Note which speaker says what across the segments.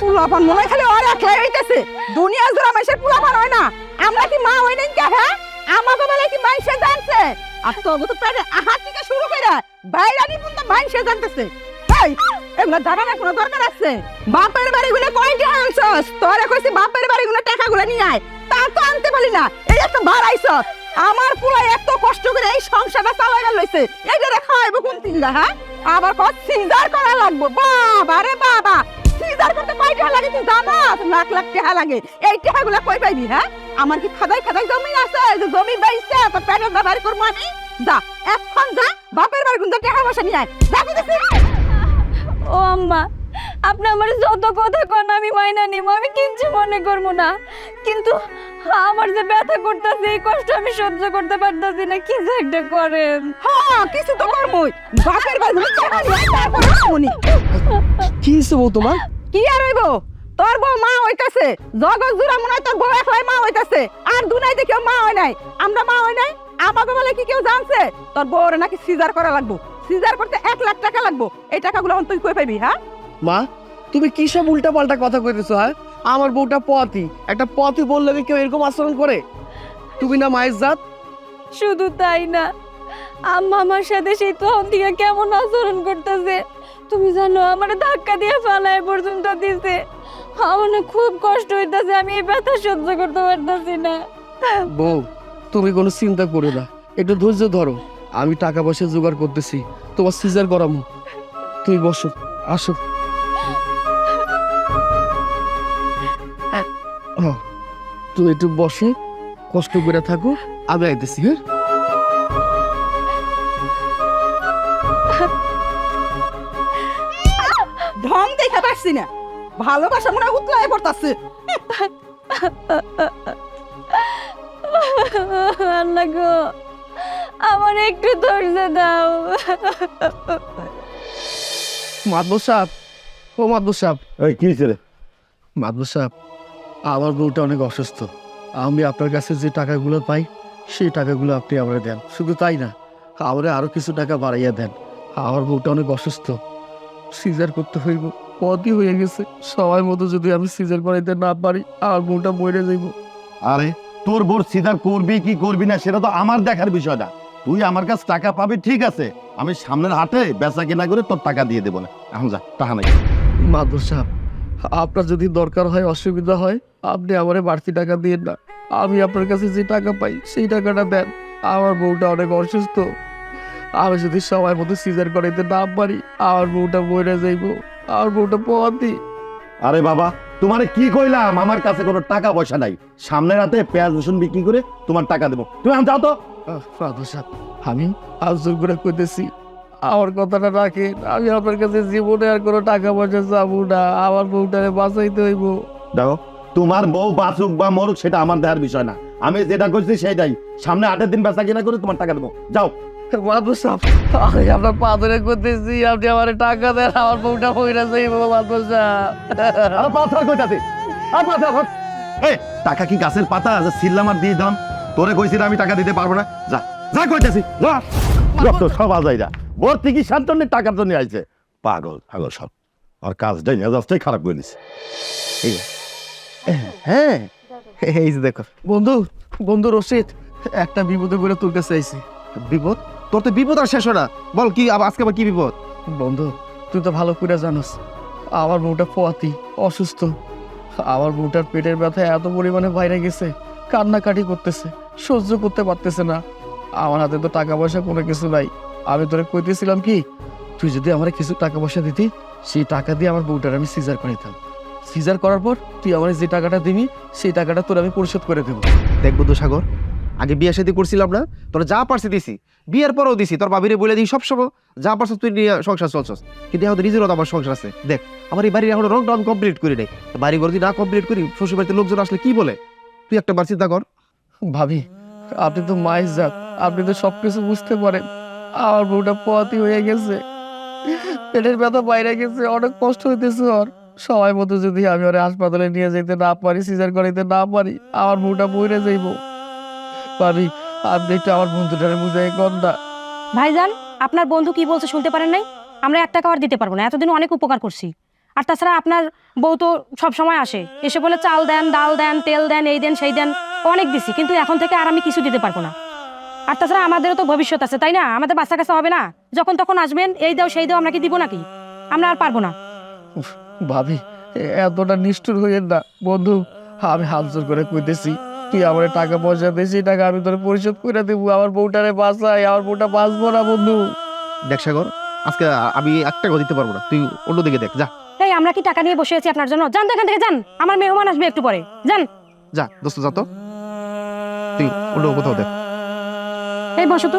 Speaker 1: পোলাপান মনে খালি আর একলাই হইতেছে। দুনিয়া জোড়া মাইসের পোলাপান হয় না। আমরা কি মা হই নাই কে হ্যাঁ? আমাকে বলে কি মাইসে জানছে আর তো তো পেটে আহার থেকে শুরু করে বাইরানি পর্যন্ত মাইসে জানতেছে এই এগুলো জানার কোনো দরকার আছে। বাপের বাড়ি গুলো কয়টা আনছস? তোরে কইছি বাপের বাড়ি গুলো টাকা গুলো নিয়ে আয়। তা তো আনতে পারি না। এই একটা বার আইছস আমার পুরো এত কষ্ট করে এই সংসারটা এইটা রে হ্যাঁ? আবার কত সিজার করা বাবা রে বাবা! সিজার করতে টাকা লাগে তুই জানাস? লাখ লাখ টাকা লাগে। এই টাকাগুলো কই পাইবি হ্যাঁ? আমার কি খাদাই খাদাই জমি আছে? যে জমি বাইছে তো আমি। এখন যা, বাপের বাড়ি গুলো টাকা পয়সা নিয়ে
Speaker 2: ও আম্মা, আপনি আমার যত কথা কন, আমি মাইনা নিব আমি কিচ্ছু মনে করব না। কিন্তু আমার যে ব্যথা করতেছে এই কষ্ট আমি সহ্য করতে পারতেছি না কিছু একটা করেন?
Speaker 1: হ্যাঁ কিছু তো করবই। বাপের বাড়ি
Speaker 3: কি বউ তোমার?
Speaker 1: কি আর হইব? তোর বউ মা হইতাছে। জগৎ জুড়া মনে হয় তোর বউ একলাই মা হইতাছে। আর দুনাইতে কেউ মা হয় নাই। আমরা মা হয় নাই? আমাকে বলে কি কেউ জানছে? তোর বউরে নাকি সিজার করা লাগবো। সিজার করতে এক লাখ টাকা লাগবো। এই টাকাগুলো তুই কই পাবি হ্যাঁ?
Speaker 3: মা তুমি কি সব উল্টা পাল্টা কথা কইতেছো হ্যাঁ? আমার বউটা পথই একটা পথই বললে কি কেউ এরকম আচরণ করে? তুমি না মায়ের জাত?
Speaker 2: শুধু তাই না আম্মা আমার সাথে সেই তখন থেকে কেমন আচরণ করতেছে। তুমি জানো আমার ধাক্কা দিয়ে ফেলায় পর্যন্ত দিছে। আমার না খুব কষ্ট হইতাছে আমি এই ব্যথা সহ্য করতে পারতেছি না।
Speaker 3: বউ তুমি কোনো চিন্তা করো না একটু ধৈর্য ধরো। আমি টাকা পয়সা জোগাড় করতেছি তোমার সিজার করামো। তুমি বসো আসো। ও, তুমি একটু বসে কষ্ট করে থাকো আমি আইতেছি হ্যাঁ?
Speaker 1: ঢং দেখে পারছি না। ভালোবাসা মনে হয় উতলায় পড়তাছে।
Speaker 2: আল্লাহ গো আমার একটু ধৈর্য দাও।
Speaker 3: মাদবর সাহেব ও মাদবর সাহেব
Speaker 4: এই কি হয়েছে রে?
Speaker 3: সাহেব আমার বউটা অনেক অসুস্থ। আমি আপনার কাছে যে টাকাগুলো পাই সেই টাকাগুলো আপনি আমার দেন। শুধু তাই না আমারে আরও কিছু টাকা বাড়াইয়া দেন। আমার বউটা অনেক অসুস্থ। সিজার করতে হইব পদই হয়ে গেছে। সবাই মতো যদি আমি সিজার করাইতে না পারি আমার বউটা মরে যাইব।
Speaker 4: আরে তোর বোর সিধা করবি কি করবি না সেটা তো আমার দেখার বিষয় না। তুই আমার কাছে টাকা পাবি ঠিক আছে। আমি সামনের হাটে বেচা কেনা করে তোর টাকা দিয়ে দেবো না। এখন যা টাকা নাই।
Speaker 3: মাদবর সাহেব আপনার যদি দরকার হয় অসুবিধা হয় আপনি আমারে বাড়তি টাকা দিয়ে না। আমি আপনার কাছে যে টাকা পাই সেই টাকাটা দেন। আমার বউটা অনেক অসুস্থ। আমি যদি সময় মতো সিজার করাইতে না পারি আমার বউটা মরে যাইব। আমার বউটা পথি
Speaker 4: আরে বাবা তোমারে কি কইলাম? আমার কাছে কোনো টাকা পয়সা নাই। সামনের রাতে পেঁয়াজ রসুন বিক্রি করে তোমার টাকা দেবো। তুমি এখন যাও তো।
Speaker 3: সাহেব আমি আজ জোর করে কইতেছি আমার কথাটা রাখেন। আমি আপনার কাছে জীবনে আর কোনো টাকা পয়সা যাব না। আমার বউটারে বাঁচাইতে হইব।
Speaker 4: দেখো তোমার বউ বাঁচুক বা মরুক সেটা আমার দেখার বিষয় না। আমি যেটা করছি সেটাই সামনে আটের দিন বেচা কিনা করে তোমার টাকা দেবো। যাও।
Speaker 3: মাদবর সাহেব আমি আপনার পা ধরে করতেছি আপনি আমার টাকা দেন আমার বউটা হইরা যাইব মাদবর সাহেব।
Speaker 4: পাথর কইতাছে। আর পাথর এই টাকা কি গাছের পাতা? যে সিল্লাম আর দিয়ে দাম তোরে কইছি না আমি টাকা দিতে পারব না। যা যা কইতাছি যা। যত সব আজাই যা। বোর থেকে শান্তনের টাকার জন্য আইছে। পাগল পাগল সব। আর কাজটাই মেজাজটাই খারাপ করে দিছে
Speaker 3: হ্যাঁ। এই যে দেখো। বন্ধু বন্ধু রশিদ একটা বিপদে বলে তোর কাছে আইছি।
Speaker 5: বিপদ? তোর তো বিপদ আর শেষ না। বল কি আজকে আবার কি বিপদ?
Speaker 3: বন্ধু তুই তো ভালো করে জানোস আমার বউটা পোয়াতি অসুস্থ। আমার বউটার পেটের ব্যথা এত পরিমাণে বাইরে গেছে কান্নাকাটি করতেছে সহ্য করতে পারতেছে না। আমার হাতে তো টাকা পয়সা কোনো কিছু নাই। আমি তোরে কইতেছিলাম কি তুই যদি আমার কিছু টাকা পয়সা দিতি সেই টাকা দিয়ে আমার বউটার আমি সিজার করাইতাম সিজার করার পর তুই আমার যে টাকাটা দিবি সেই টাকাটা তোর আমি পরিশোধ করে দেবো।
Speaker 5: দেখ বন্ধু সাগর আগে বিয়ে শাদি করছিলাম না তোর যা পারছি দিছি। বিয়ের পরেও দিছি তোর বাবিরে বলে দিই সবসময় যা পারছিস তুই নিয়ে সংসার চলছস। কিন্তু এখন নিজেরও আমার সংসার আছে। দেখ আমার এই বাড়ির এখন রং টং কমপ্লিট করি নাই। বাড়ি ঘর যদি না কমপ্লিট করি শ্বশুর বাড়িতে লোকজন আসলে কি বলে? তুই একটা বার চিন্তা কর।
Speaker 3: ভাবি আপনি তো মায়ের জাত। আপনি তো সবকিছু বুঝতে পারেন। আমার বউটা পথই হয়ে গেছে। পেটের ব্যথা বাইরে গেছে অনেক কষ্ট হইতেছে ওর। সময় মতো যদি আমি ওরে হাসপাতালে নিয়ে যেতে না পারি সিজার করাইতে না পারি আমার বউটা মরে যাইব। ভাবি আপনি একটু আমার বন্ধুটারে বুঝাই না।
Speaker 2: ভাইজান আপনার বন্ধু কি বলছে শুনতে পারেন নাই? আমরা এক টাকা আর দিতে পারব না এতদিন অনেক উপকার করছি। আর তাছাড়া আপনার বউ তো সব সময় আসে এসে বলে চাল দেন ডাল দেন তেল দেন এই দেন সেই দেন অনেক দিছি কিন্তু এখন থেকে আর আমি কিছু দিতে পারব না। আর তাছাড়া আমাদেরও তো ভবিষ্যৎ আছে তাই না? আমাদের বাচ্চা কাছে হবে না? যখন তখন আসবেন এই দাও সেই দাও আমরা কি দিব নাকি? আমরা আর পারব না।
Speaker 3: ভাবি এতটা নিষ্ঠুর হইয়েন না। বন্ধু আমি হাত জোর করে কইতেছি তুই আমার টাকা পয়সা দিয়েছি টাকা আমি তোর পরিশোধ করে দেবো। আমার বউটারে বাঁচাই আমার বউটা বাঁচবো না বন্ধু।
Speaker 5: দেখ সাগর আজকে আমি এক টাকা দিতে পারব না। তুই অন্যদিকে দেখ যা।
Speaker 2: এই আমরা কি টাকা নিয়ে বসে আছি আপনার জন্য? যান তো এখান থেকে যান। আমার মেহমান আসবে একটু পরে। যান।
Speaker 5: যা দোস্ত যা তো। তুই অন্য কোথাও দেখ।
Speaker 2: এই বসো তো।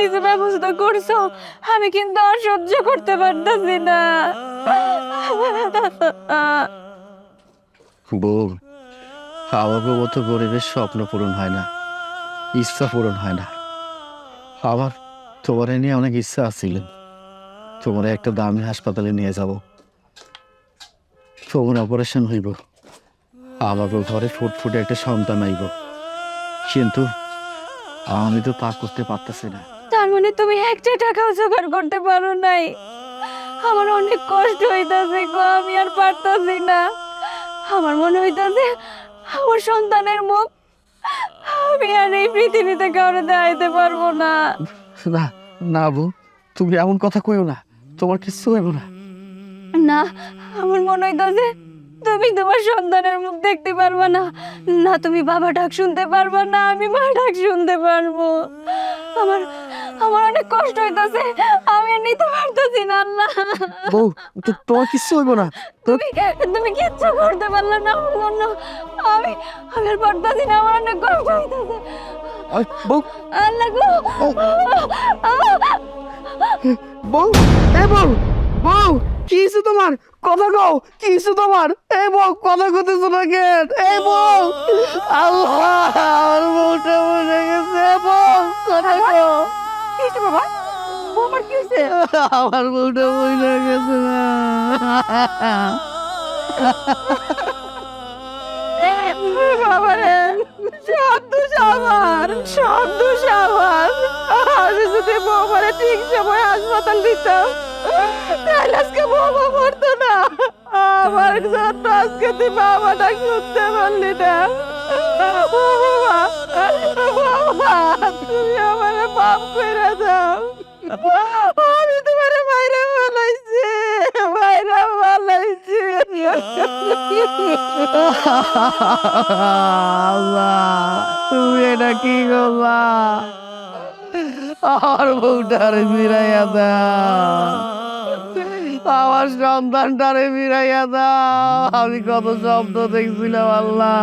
Speaker 2: কিছু ব্যবস্থা করছ, আমি কিন্তু আর সহ্য করতে পারতেছি না।
Speaker 3: বউ আমার গরিবের স্বপ্ন পূরণ হয় না, ইচ্ছা পূরণ হয় না। আমার, তোমার নিয়ে অনেক ইচ্ছা আছিল। তোমার একটা দামি হাসপাতালে নিয়ে যাব। তোমার অপারেশন হইব। আমাকে ঘরে ফুটফুটে একটা সন্তান আইব। কিন্তু আমি তো তা করতে পারতেছি না।
Speaker 2: মানে তুমি একটা টাকাও জোগাড় করতে পারো নাই। আমার অনেক কষ্ট হইতাছে গো আমি আর পারতাছি না। আমার মনে হইতাছে আমার সন্তানের মুখ আমি আর এই পৃথিবীতে কাউরে দেখাইতে পারব না।
Speaker 3: না না বউ তুমি এমন কথা কইও না তোমার কিছু হইব না।
Speaker 2: না আমার মনে হইতাছে তুমি তোমার সন্তানের মুখ দেখতে পারবা না না তুমি বাবা ডাক শুনতে পারবা না আমি মা ডাক শুনতে পারব। আমার আমার অনেক কষ্ট হইতাছে। আমি আর নিতে পারতেছি না আল্লাহ।
Speaker 3: বউ তো তোমার কিচ্ছু হইব না।
Speaker 2: তুমি তুমি কিচ্ছু করতে পারলে না আমার জন্য। আমি আমি আর পারতেছি না আমার অনেক কষ্ট হইতাছে।
Speaker 3: বউ।
Speaker 2: আল্লাহ গো।
Speaker 3: বউ। এ বউ বউ কি তোমার? কথা কও কি তোমার? এই বউ কথা কইতেছ না কেন? এই বউ। আল্লাহ আমার বউটা মরে গেছে বউ কথা কও।
Speaker 1: কি হয়েছে বাবা? বউ কি হয়েছে?
Speaker 3: আমার বউটা মরে গেছে না।
Speaker 1: বাবা সব দোষ আমার সব দোষ আমার আমি যদি বৌমারে ঠিক সময় হাসপাতাল দিতাম তাহলে আজকে বৌমা মরতো না। আমার জন্য আজকে তুই বাবাটা শুনতে পারলি না। বাবা, বাবা, তুমি আমার পাপ করে আমি তোমার মাইরা বানাইছি মাইরা
Speaker 3: আল্লাহ, তুমি এটা কি করলা? আমার বউটারে ফিরাইয়া দাও। আমার সন্তানটারে ফিরাইয়া দাও। আমি কত শব্দ দেখছিলাম, আল্লাহ।